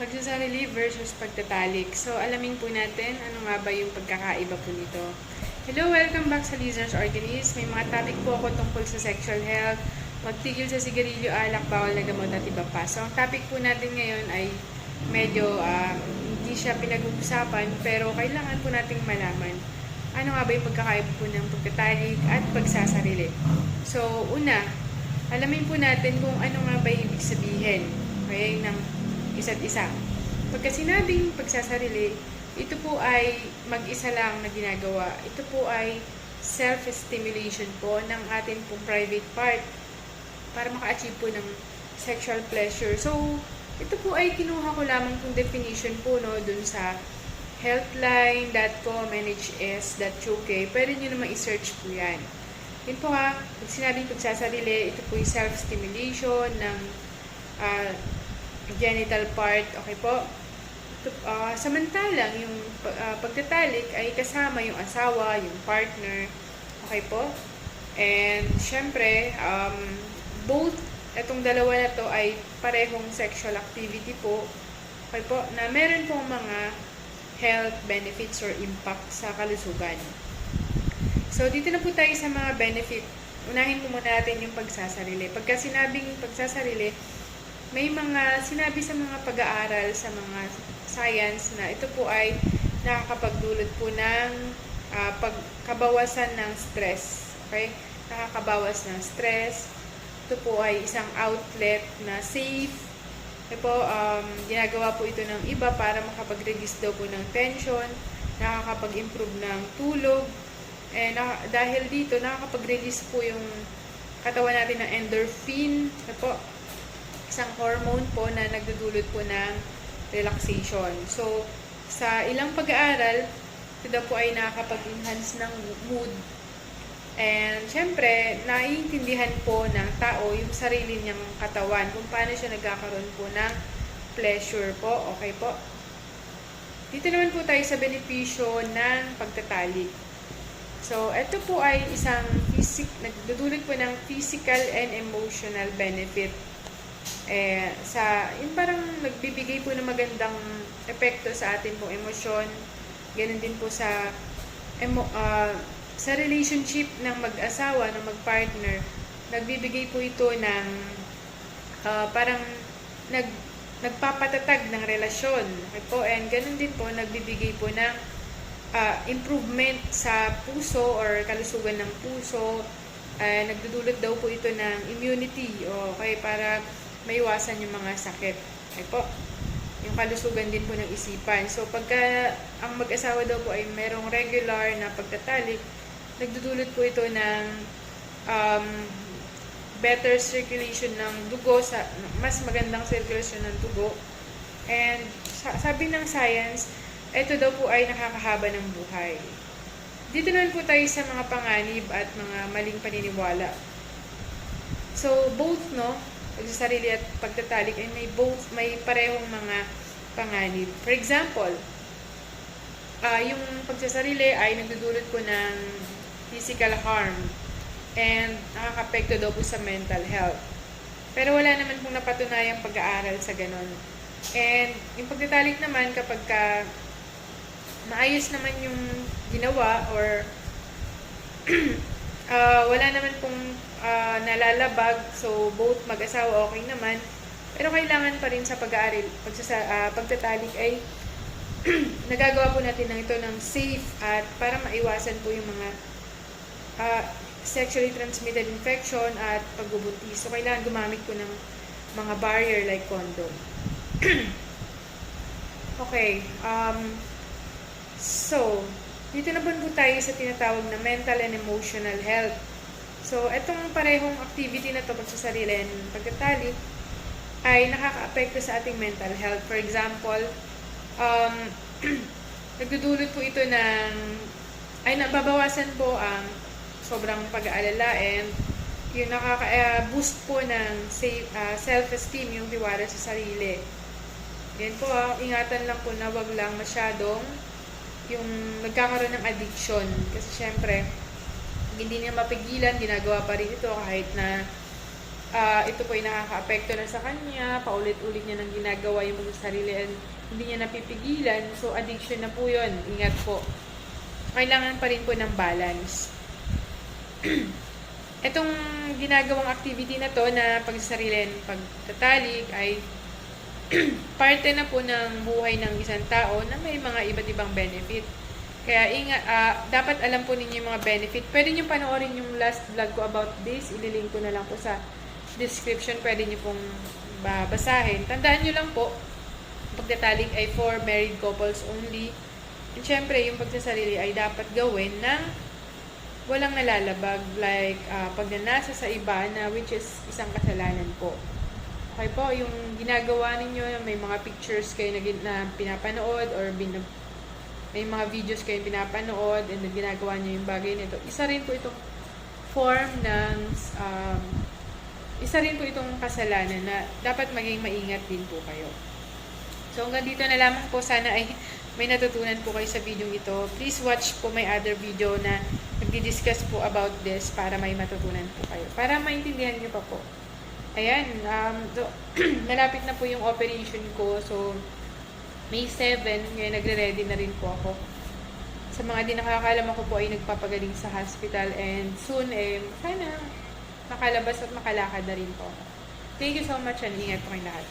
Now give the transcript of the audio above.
Pagsasarili versus pagtatalik. So, alamin po natin ano nga ba yung pagkakaiba po nito. Hello, welcome back sa Listeners Organist. May mga topic po ako tungkol sa sexual health, magtigil sa sigarilyo, alak, bawal na gamot at iba pa. So, ang topic po natin ngayon ay medyo ah, hindi siya pinag-uusapan pero kailangan po nating malaman ano nga ba yung pagkakaiba po ng pagtatalik at pagsasarili. So, una, alamin po natin kung ano nga ba ibig sabihin okay, ng isa't isa. Pagka sinabing pagsasarili, ito po ay mag-isa lang na ginagawa. Ito po ay self-stimulation po ng ating pong private part para maka-achieve po ng sexual pleasure. So, ito po ay kinuha ko lamang pong definition po no, dun sa healthline.com, nhs.uk. Pwede nyo naman i-search po yan. Yun po ha, pag sinabing pagsasarili, ito po yung self-stimulation ng ah, genital part. Okay po? Ah, samantalang, yung ah, pagtatalik ay kasama yung asawa, yung partner. Okay po? And, syempre, um, both itong dalawa na to ay parehong sexual activity po. Okay po? Na meron pong mga health benefits or impact sa kalusugan. So, dito na po tayo sa mga benefit. Unahin po muna natin yung pagsasarili. Pagka sinabing pagsasarili, may mga sinabi sa mga pag-aaral sa mga science na ito po ay nakakapagdulot po ng ah, pagkabawasan ng stress. Okay? Nakakabawas ng stress. Ito po ay isang outlet na safe. Ito po, um, ginagawa po ito ng iba para makapag-release daw po ng tension, nakakapag-improve ng tulog, And na, dahil dito, nakakapag-release po yung katawan natin ng endorphin. Ito po, isang hormone po na nagdudulot po ng relaxation. So, sa ilang pag-aaral, daw po ay nakakapag-enhance ng mood. And, syempre, naiintindihan po ng tao yung sarili niyang katawan, kung paano siya nagkakaroon po ng pleasure po. Okay po? Dito naman po tayo sa benepisyo ng pagtatalik. So, ito po ay isang physic, nagdudulot po ng physical and emotional benefit. Eh, sa, yun parang nagbibigay po ng magandang epekto sa ating pong emosyon. Ganun din po sa, emo, ah, sa relationship ng mag-asawa, ng mag-partner. Nagbibigay po ito ng ah, parang nag, nagpapatatag ng relasyon. Okay po, and ganun din po, nagbibigay po ng ah, improvement sa puso or kalusugan ng puso. Ah, nagdudulot daw po ito ng immunity okay, para maiwasan yung mga sakit. Okay po. Yung kalusugan din po ng isipan. So, pagka ang mag-asawa daw po ay merong regular na pagtatalik, nagdudulot po ito ng um, better circulation ng dugo, sa, mas magandang circulation ng dugo. And sa, sabi ng science, ito daw po ay nakakahaba ng buhay. Dito naman po tayo sa mga panganib at mga maling paniniwala. So, both, no, pagsasarili at pagtatalik ay may both, may parehong mga panganib. For example, ah yung pagsasarili ay nagdudulot po ng physical harm and nakakapekto daw po sa mental health. Pero wala naman pong napatunayang pag-aaral sa ganon. And yung pagtatalik naman kapag ka maayos naman yung ginawa or ah, wala naman pong ah, nalalabag so both mag-asawa okay naman pero kailangan pa rin sa pag-aaral pagsasa, ah, pagtatalik ay nagagawa po natin ng ito ng safe at para maiwasan po yung mga ah, sexually transmitted infection at pagbubuntis. So, kailangan gumamit po ng mga barrier like condom. okay. Um, so, dito na po tayo sa tinatawag na mental and emotional health. So, itong parehong activity na to pagsasarili and pagkatalik ay nakaka-apekto sa ating mental health. For example, um, nagdudulot po ito ng ay nababawasan po ang sobrang pag-aalala and yung nakaka-boost po ng ah, self-esteem, yung tiwala sa sarili. Yan po, ah, ingatan lang po na wag lang masyadong yung nagkakaroon ng addiction. Kasi syempre, hindi niya mapigilan, ginagawa pa rin ito kahit na ah, ito po ay nakaka-apekto na sa kanya, paulit-ulit niya nang ginagawa yung mga sarili and hindi niya napipigilan. So, addiction na po yun. Ingat po. Kailangan pa rin po ng balance. Itong ginagawang activity na to na pagsasarilin, pagtatalig ay parte na po ng buhay ng isang tao na may mga iba't ibang benefit. Kaya inga, ah, dapat alam po ninyo yung mga benefit. Pwede nyo panoorin yung last vlog ko about this. Ililink ko na lang po sa description. Pwede nyo pong babasahin. Tandaan nyo lang po, pagtatalig ay for married couples only. And syempre, yung pagsasarili ay dapat gawin ng walang nalalabag. Like, ah, pag nanasa sa iba na which is isang kasalanan po. Okay po, yung ginagawa ninyo, may mga pictures kayo na, na pinapanood or bin, may mga videos kayo pinapanood and then ginagawa nyo yung bagay nito. Isa rin po itong form ng um, isa rin po itong kasalanan na dapat maging maingat din po kayo. So hanggang dito na lamang po sana ay may natutunan po kayo sa video ito. Please watch po my other video na nagdi-discuss po about this para may matutunan po kayo. Para maintindihan nyo pa po. Ayan, um, so, malapit na po yung operation ko. So, May 7, ngayon nagre-ready na rin po ako. Sa mga di nakakalam ako po ay nagpapagaling sa hospital and soon eh, sana makalabas at makalakad na rin po ako. Thank you so much and ingat po kayong lahat.